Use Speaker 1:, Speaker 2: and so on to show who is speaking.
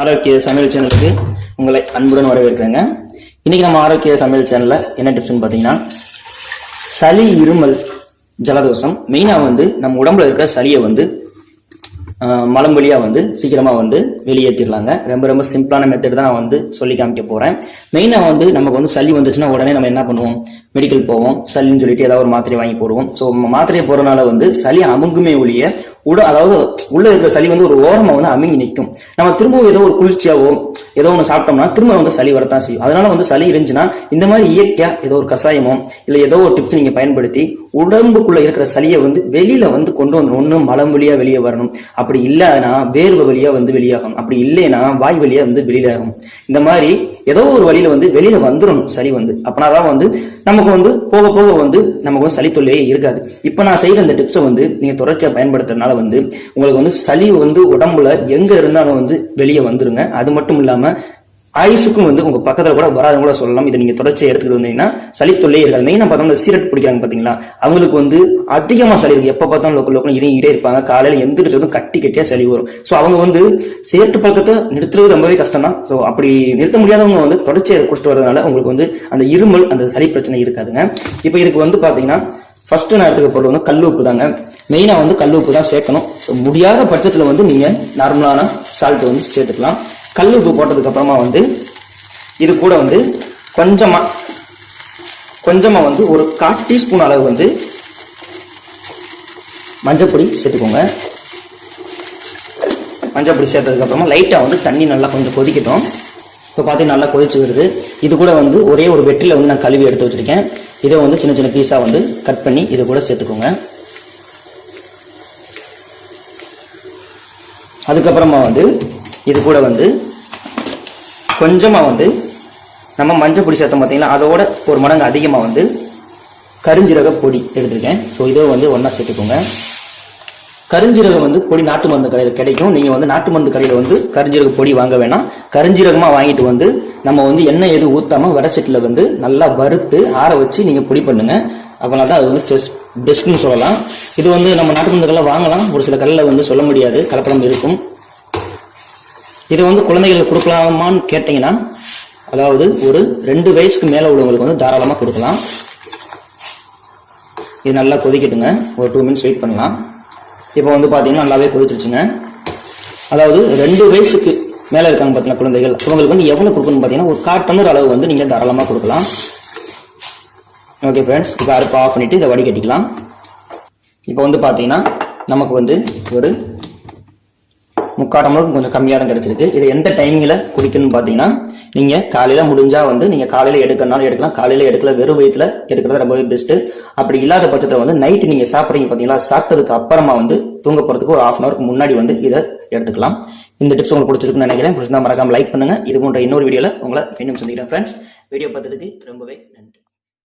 Speaker 1: ஆரோக்கிய சமையல் சேனலுக்கு உங்களை அன்புடன் வரவேற்கிறேங்க. இன்னைக்கு நம்ம ஆரோக்கிய சமையல் சேனல்ல என்ன டிப்ஸ்னு பார்த்தீங்கன்னா சளி இருமல் ஜலதோஷம் மெயினாக வந்து நம்ம உடம்புல இருக்கிற சளியை வந்து மலம் வழியாக வந்து சீக்கிரமாக வந்து வெளியேற்றிடலாங்க ரொம்ப ரொம்ப சிம்பிளான மெத்தட் தான் நான் வந்து சொல்லி காமிக்க போகிறேன் மெயினாக வந்து நமக்கு வந்து சளி வந்துச்சுன்னா உடனே நம்ம என்ன பண்ணுவோம்? மெடிக்கல் போவோம். சளின்னு சொல்லிட்டு ஏதாவது ஒரு மாத்திரை வாங்கி போடுவோம். ஸோ மாத்திரையை போகிறனால வந்து சளி அமுங்குமே ஒழிய உட அதாவது உள்ளே இருக்கிற சளி வந்து ஒரு ஓரமாக வந்து அமுங்கி நிற்கும். நம்ம திரும்பவும் ஏதோ ஒரு குளிர்ச்சியாவோ ஏதோ ஒன்று சாப்பிட்டோம்னா திரும்ப வந்து சளி வரத்தான் செய்யும். அதனால வந்து சளி இருந்துச்சுன்னா இந்த மாதிரி இயற்கையாக ஏதோ ஒரு கஷாயமோ இல்லை ஏதோ ஒரு டிப்ஸ் நீங்கள் பயன்படுத்தி உடம்புக்குள்ளே இருக்கிற சளியை வந்து வெளியில் வந்து கொண்டு வந்துடும் ஒண்ணு மலம் வழியாக வெளியே வரணும். அப்படி அப்படி இல்லைன்னா வேர்வை வழியா வந்து வெளியாகும். அப்படி இல்லைன்னா வாய் வழியா வந்து வெளியாகும். இந்த மாதிரி ஏதோ ஒரு வழியில வந்து வெளியில வந்துடணும் சளி வந்து. அப்படின்னா தான் வந்து நமக்கு வந்து போக போக வந்து நமக்கு வந்து சளி தொல்லையே இருக்காது. இப்போ நான் செய்யற இந்த டிப்ஸை வந்து நீங்க தொடர்ச்சியாக பயன்படுத்துறதுனால வந்து உங்களுக்கு வந்து சளி வந்து உடம்புல எங்க இருந்தாலும் வந்து வெளியே வந்துருங்க. அது மட்டும் இல்லாம ஆயுஷுக்கும் வந்து உங்க பக்கத்துல கூட வராதுன்னு கூட சொல்லலாம். இதை நீங்க தொடர்ச்சியை எடுத்துக்கிட்டு வந்தீங்கன்னா சளி தொல்லையே இருக்காது. மெயினா பார்த்தோம்னா சீரட் பிடிக்கிறாங்க பாத்தீங்களா அவங்களுக்கு வந்து அதிகமா சளி இருக்கு. எப்ப பார்த்தாலும் லோக்கல் லோக்கல் இறங்கிட்டே இருப்பாங்க. காலையில எந்திரிச்சதும் கட்டி கட்டியா சளி வரும். சோ அவங்க வந்து சிகரெட் பழக்கத்தை நிறுத்துறது ரொம்பவே கஷ்டம் தான் ஸோ அப்படி நிறுத்த முடியாதவங்க வந்து தொடர்ச்சியை குடிச்சிட்டு வரதுனால உங்களுக்கு வந்து அந்த இருமல் அந்த சளி பிரச்சனை இருக்காதுங்க. இப்போ இதுக்கு வந்து பாத்தீங்கன்னா ஃபர்ஸ்ட் நான் எடுத்துக்க பொருள் வந்து கல் உப்பு தாங்க. மெயினாக வந்து கல் உப்பு தான் சேர்க்கணும். முடியாத பட்சத்தில் வந்து நீங்கள் நார்மலான சால்ட் வந்து சேர்த்துக்கலாம். கல் உப்பு போட்டதுக்கப்புறமா வந்து இது கூட வந்து கொஞ்சமாக கொஞ்சமாக வந்து ஒரு கால் டீஸ்பூன் அளவு வந்து மஞ்சப்பொடி சேர்த்துக்கோங்க. மஞ்சப்பொடி சேர்த்ததுக்கப்புறமா லைட்டாக வந்து தண்ணி நல்லா கொஞ்சம் கொதிக்கட்டும். இப்போ பார்த்தீங்கன்னா நல்லா கொதிச்சு வருது. இது கூட வந்து ஒரே ஒரு வெற்றில வந்து நான் கழுவி எடுத்து வச்சிருக்கேன். இதை வந்து சின்ன சின்ன பீஸாக வந்து கட் பண்ணி இதை கூட சேர்த்துக்கோங்க. அதுக்கப்புறமா வந்து இது கூட வந்து கொஞ்சமாக வந்து நம்ம மஞ்சள் பொடி சேர்த்தோம் பார்த்தீங்களா அதோட ஒரு மடங்கு அதிகமாக வந்து கருஞ்சீரக பொடி எடுத்திருக்கேன். ஸோ இதை வந்து ஒன்றா சேர்த்துக்கோங்க. கருஞ்சீரகம் வந்து பொடி நாட்டு மருந்து கடையில் கிடைக்கும். நீங்கள் வந்து நாட்டு மருந்து கடையில் வந்து கருஞ்சீரக பொடி வாங்க வேணாம். கருஞ்சீரகமாக வாங்கிட்டு வந்து நம்ம வந்து எண்ணெய் எதுவும் ஊற்றாமல் வடச்சட்டில் வந்து நல்லா வறுத்து ஆற வச்சு நீங்கள் பொடி பண்ணுங்க. அப்போனா தான் அது வந்து ஃப்ரெஷ் பெஸ்ட்னு சொல்லலாம். இது வந்து நம்ம நாட்டு மருந்து கடையில் வாங்கலாம். ஒரு சில கடையில் வந்து சொல்ல முடியாது. கலப்படம் இருக்கும். இது வந்து குழந்தைகளுக்கு கொடுக்கலாமான்னு கேட்டிங்கன்னா அதாவது ஒரு ரெண்டு வயசுக்கு மேலே உள்ளவங்களுக்கு வந்து தாராளமாக கொடுக்கலாம். இது நல்லா கொதிக்கட்டுங்க. ஒரு டூ மினிட்ஸ் வெயிட் பண்ணலாம். இப்போ வந்து பார்த்தீங்கன்னா நல்லாவே கொதிச்சிருச்சுங்க. அதாவது ரெண்டு வயசுக்கு மேலே இருக்காங்க பார்த்தீங்கன்னா குழந்தைகள் அவங்களுக்கு வந்து எவ்வளோ கொடுக்கணும்னு பார்த்தீங்கன்னா ஒரு கால் அளவு வந்து நீங்கள் தாராளமாக கொடுக்கலாம். ஓகே ஃப்ரெண்ட்ஸ் இப்போ அடுப்பு ஆஃப் பண்ணிவிட்டு இதை வடிகட்டிக்கலாம். இப்போ வந்து பார்த்தீங்கன்னா நமக்கு வந்து ஒரு முக்கால் டம்ளருக்கு கொஞ்சம் கம்மியாக தான் கிடைச்சிருக்கு. இது எந்த டைமிங்கில் குடிக்கணும்னு பார்த்தீங்கன்னா நீங்கள் காலையில் முடிஞ்சால் வந்து நீங்கள் காலையில் எடுக்கணும்னாலும் எடுக்கலாம். காலையில் எடுக்கல வெறும் வயிற்றுல எடுக்கிறது ரொம்பவே பெஸ்ட்டு அப்படி இல்லாத பட்சத்தில் வந்து நைட்டு நீங்கள் சாப்பிட்றீங்க பார்த்தீங்களா சாப்பிட்டதுக்கு அப்புறமா வந்து தூங்க போகிறதுக்கு ஒரு ஆஃப் அன் ஹவருக்கு முன்னாடி வந்து இதை எடுத்துக்கலாம். இந்த டிப்ஸ் உங்களுக்கு பிடிச்சிருக்குன்னு நினைக்கிறேன். பிடிச்சிருந்தா மறக்காம லைக் பண்ணுங்க. இது போன்ற இன்னொரு வீடியோவில் உங்களை மீண்டும் சந்திக்கிறேன் ஃப்ரெண்ட்ஸ் வீடியோ பார்த்ததுக்கு ரொம்பவே நன்றி.